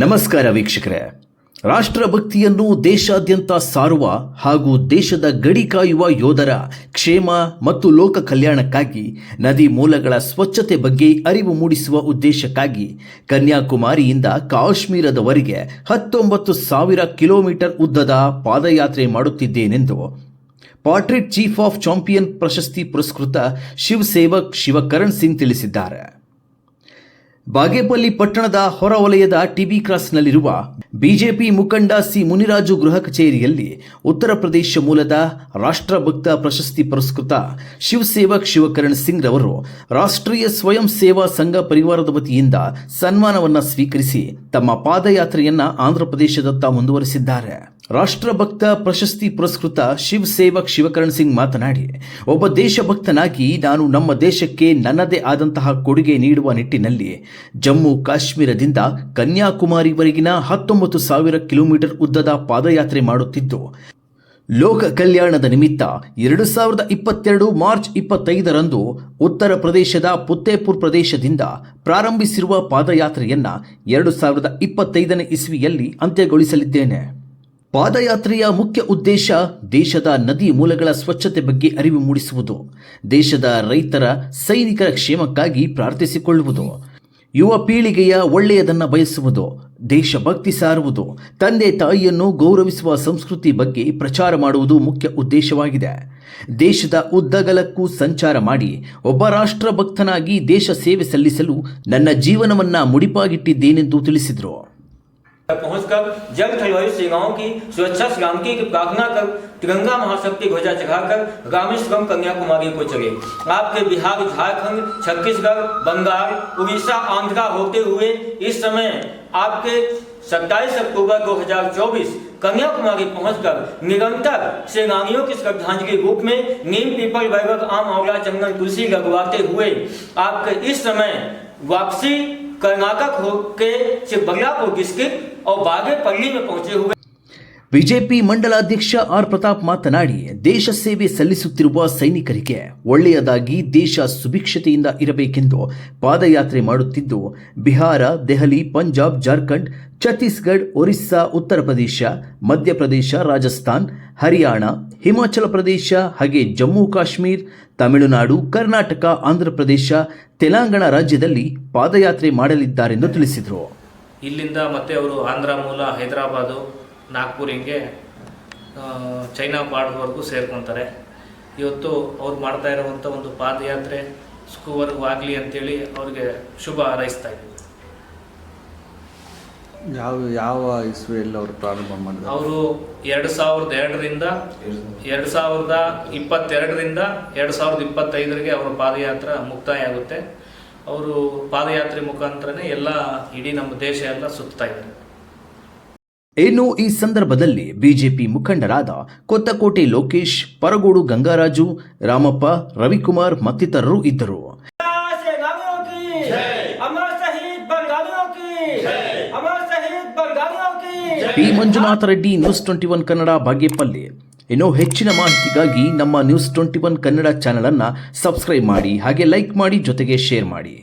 ನಮಸ್ಕಾರ ವೀಕ್ಷಕರೇ. ರಾಷ್ಟ್ರಭಕ್ತಿಯನ್ನು ದೇಶಾದ್ಯಂತ ಸಾರುವ ಹಾಗೂ ದೇಶದ ಗಡಿ ಕಾಯುವ ಯೋಧರ ಕ್ಷೇಮ ಮತ್ತು ಲೋಕ ಕಲ್ಯಾಣಕ್ಕಾಗಿ, ನದಿ ಮೂಲಗಳ ಸ್ವಚ್ಛತೆ ಬಗ್ಗೆ ಅರಿವು ಮೂಡಿಸುವ ಉದ್ದೇಶಕ್ಕಾಗಿ ಕನ್ಯಾಕುಮಾರಿಯಿಂದ ಕಾಶ್ಮೀರದವರೆಗೆ ಹತ್ತೊಂಬತ್ತು ಸಾವಿರ ಕಿಲೋಮೀಟರ್ ಉದ್ದದ ಪಾದಯಾತ್ರೆ ಮಾಡುತ್ತಿದ್ದೇನೆಂದು ಪಾಟ್ರಿಟ್ ಚೀಫ್ ಆಫ್ ಚಾಂಪಿಯನ್ ಪ್ರಶಸ್ತಿ ಪುರಸ್ಕೃತ ಶಿವಸೇವಕ್ ಶಿವಕರಣ್ ಸಿಂಗ್ ತಿಳಿಸಿದ್ದಾರೆ. ಬಾಗೇಪಲ್ಲಿ ಪಟ್ಟಣದ ಹೊರವಲಯದ ಟಿಬಿ ಕ್ರಾಸ್ನಲ್ಲಿರುವ ಬಿಜೆಪಿ ಮುಖಂಡ ಸಿ ಮುನಿರಾಜು ಗೃಹ ಕಚೇರಿಯಲ್ಲಿ ಉತ್ತರ ಪ್ರದೇಶ ಮೂಲದ ರಾಷ್ಟ್ರಭಕ್ತ ಪ್ರಶಸ್ತಿ ಪುರಸ್ಕೃತ ಶಿವಸೇವಕ್ ಶಿವಕರಣ್ ಸಿಂಗ್ ರವರು ರಾಷ್ಟ್ರೀಯ ಸ್ವಯಂ ಸೇವಾ ಸಂಘ ಪರಿವಾರದ ವತಿಯಿಂದ ಸನ್ಮಾನವನ್ನು ಸ್ವೀಕರಿಸಿ ತಮ್ಮ ಪಾದಯಾತ್ರೆಯನ್ನ ಆಂಧ್ರಪ್ರದೇಶದತ್ತ ಮುಂದುವರೆಸಿದ್ದಾರೆ. ರಾಷ್ಟ್ರಭಕ್ತ ಪ್ರಶಸ್ತಿ ಪುರಸ್ಕೃತ ಶಿವ್ ಸೇವಕ್ ಶಿವಕರಣ್ ಸಿಂಗ್ ಮಾತನಾಡಿ, ಒಬ್ಬ ದೇಶಭಕ್ತನಾಗಿ ನಾನು ನಮ್ಮ ದೇಶಕ್ಕೆ ನನ್ನದೇ ಆದಂತಹ ಕೊಡುಗೆ ನೀಡುವ ನಿಟ್ಟಿನಲ್ಲಿ ಜಮ್ಮು ಕಾಶ್ಮೀರದಿಂದ ಕನ್ಯಾಕುಮಾರಿವರೆಗಿನ ಹತ್ತೊಂಬತ್ತು ಸಾವಿರ ಕಿಲೋಮೀಟರ್ ಉದ್ದದ ಪಾದಯಾತ್ರೆ ಮಾಡುತ್ತಿದ್ದು, ಲೋಕ ಕಲ್ಯಾಣದ ನಿಮಿತ್ತ ಎರಡು ಸಾವಿರದ ಇಪ್ಪತ್ತೆರಡು ಮಾರ್ಚ್ ಇಪ್ಪತ್ತೈದರಂದು ಉತ್ತರ ಪ್ರದೇಶದ ಪುತ್ತೇಪುರ್ ಪ್ರದೇಶದಿಂದ ಪ್ರಾರಂಭಿಸಿರುವ ಪಾದಯಾತ್ರೆಯನ್ನು ಎರಡು ಸಾವಿರದ ಇಪ್ಪತ್ತೈದನೇ ಇಸ್ವಿಯಲ್ಲಿ ಅಂತ್ಯಗೊಳಿಸಲಿದ್ದೇನೆ. ಪಾದಯಾತ್ರೆಯ ಮುಖ್ಯ ಉದ್ದೇಶ ದೇಶದ ನದಿ ಮೂಲಗಳ ಸ್ವಚ್ಛತೆ ಬಗ್ಗೆ ಅರಿವು ಮೂಡಿಸುವುದು, ದೇಶದ ರೈತರ ಸೈನಿಕರ ಕ್ಷೇಮಕ್ಕಾಗಿ ಪ್ರಾರ್ಥಿಸಿಕೊಳ್ಳುವುದು, ಯುವ ಪೀಳಿಗೆಯ ಒಳ್ಳೆಯದನ್ನು ಬಯಸುವುದು, ದೇಶಭಕ್ತಿ ಸಾರುವುದು, ತಂದೆ ತಾಯಿಯನ್ನು ಗೌರವಿಸುವ ಸಂಸ್ಕೃತಿ ಬಗ್ಗೆ ಪ್ರಚಾರ ಮಾಡುವುದು ಮುಖ್ಯ ಉದ್ದೇಶವಾಗಿದೆ. ದೇಶದ ಉದ್ದಗಲಕ್ಕೂ ಸಂಚಾರ ಮಾಡಿ ಒಬ್ಬ ರಾಷ್ಟ್ರ ಭಕ್ತನಾಗಿ ದೇಶ ಸೇವೆ ಸಲ್ಲಿಸಲು ನನ್ನ ಜೀವನವನ್ನ ಮುಡಿಪಾಗಿಟ್ಟಿದ್ದೇನೆಂದು ತಿಳಿಸಿದರು. पहुंचकर जल थलवायु सेनाओं की सुरक्षा सलामती की प्रार्थना कर तिरंगा महाशक्ति ध्वजा चढ़ाकर रामेश्वरम कन्याकुमारी को चले। आपके बिहार, झारखंड, छत्तीसगढ़, बंगाल, उड़ीसा, आंध्रा होते हुए इस समय आपके 27 अक्टूबर 2024 कन्याकुमारी पहुंचकर निरंतर सेनानियों की श्रद्धांजलि रूप में नीम पीपल बैगक आम, आंवला, चंदन, तुलसी लगवाते हुए आपके इस समय वापसी कर्नाटक होके से बंगलापुर डिस्ट्रिक्ट और बागे बागेपल्ली में पहुँचे हुए ಬಿಜೆಪಿ ಮಂಡಲಾಧ್ಯಕ್ಷ ಆರ್ ಪ್ರತಾಪ್ ಮಾತನಾಡಿ, ದೇಶ ಸೇವೆ ಸಲ್ಲಿಸುತ್ತಿರುವ ಸೈನಿಕರಿಗೆ ಒಳ್ಳೆಯದಾಗಿ ದೇಶ ಸುಭಿಕ್ಷತೆಯಿಂದ ಇರಬೇಕೆಂದು ಪಾದಯಾತ್ರೆ ಮಾಡುತ್ತಿದ್ದು, ಬಿಹಾರ, ದೆಹಲಿ, ಪಂಜಾಬ್, ಜಾರ್ಖಂಡ್, ಛತ್ತೀಸ್ಗಢ, ಒರಿಸ್ಸಾ, ಉತ್ತರ ಪ್ರದೇಶ ಮಧ್ಯಪ್ರದೇಶ ರಾಜಸ್ಥಾನ್, ಹರಿಯಾಣ, ಹಿಮಾಚಲ ಪ್ರದೇಶ ಹಾಗೆ ಜಮ್ಮು, ಕಾಶ್ಮೀರ್, ತಮಿಳುನಾಡು, ಕರ್ನಾಟಕ ಆಂಧ್ರಪ್ರದೇಶ ತೆಲಂಗಾಣ ರಾಜ್ಯದಲ್ಲಿ ಪಾದಯಾತ್ರೆ ಮಾಡಲಿದ್ದಾರೆಂದು ತಿಳಿಸಿದರು. ಇಲ್ಲಿಂದ ಮತ್ತೆ ಅವರು ಆಂಧ್ರ ಮೂಲ, ಹೈದರಾಬಾದು ನಾಗ್ಪುರ್ ಹಿಂಗೆ ಚೈನಾ ಬಾರ್ಡ್ವರೆಗೂ ಸೇರ್ಕೊತಾರೆ. ಇವತ್ತು ಅವ್ರು ಮಾಡ್ತಾ ಇರುವಂಥ ಒಂದು ಪಾದಯಾತ್ರೆ ಸುಖವರೆಗೂ ಆಗಲಿ ಅಂತೇಳಿ ಅವ್ರಿಗೆ ಶುಭ ಹಾರೈಸ್ತಾ ಇದ್ದೀವಿ ಯಾವ ಯಾವ ಇಸ್ವಿಯಲ್ಲಿ ಅವರು ಪ್ರಾರಂಭ ಮಾಡಿದ್ರು? ಅವರು ಎರಡು ಸಾವಿರದ ಎರಡರಿಂದ ಎರಡು ಸಾವಿರದ ಇಪ್ಪತ್ತೆರಡರಿಂದ ಎರಡು ಸಾವಿರದ ಇಪ್ಪತ್ತೈದರಿಗೆ ಅವರ ಪಾದಯಾತ್ರೆ ಮುಕ್ತಾಯ ಆಗುತ್ತೆ. ಅವರು ಪಾದಯಾತ್ರೆ ಮುಖಾಂತರನೇ ಎಲ್ಲ ಇಡೀ ನಮ್ಮ ದೇಶ ಎಲ್ಲ ಸುತ್ತಾ ಇದ್ದಾರೆ. ಇನ್ನು ಈ ಸಂದರ್ಭದಲ್ಲಿ ಬಿಜೆಪಿ ಮುಖಂಡರಾದ ಕೊತ್ತಕೋಟೆ ಲೋಕೇಶ್ ಪರಗೋಡು ಗಂಗಾರಾಜು ರಾಮಪ್ಪ ರವಿಕುಮಾರ್ ಮತ್ತಿತರರು ಇದ್ದರು. P Manjunatha Reddy news twenty one Kannada Bagepalli. ಇನ್ನು ಹೆಚ್ಚಿನ ಮಾಹಿತಿಗಾಗಿ ನಮ್ಮ news twenty one Kannada channel ಅನ್ನು ಸಬ್ಸ್ಕ್ರೈಬ್ ಮಾಡಿ ಹಾಗೆ ಲೈಕ್ ಮಾಡಿ ಜೊತೆಗೆ ಶೇರ್ ಮಾಡಿ.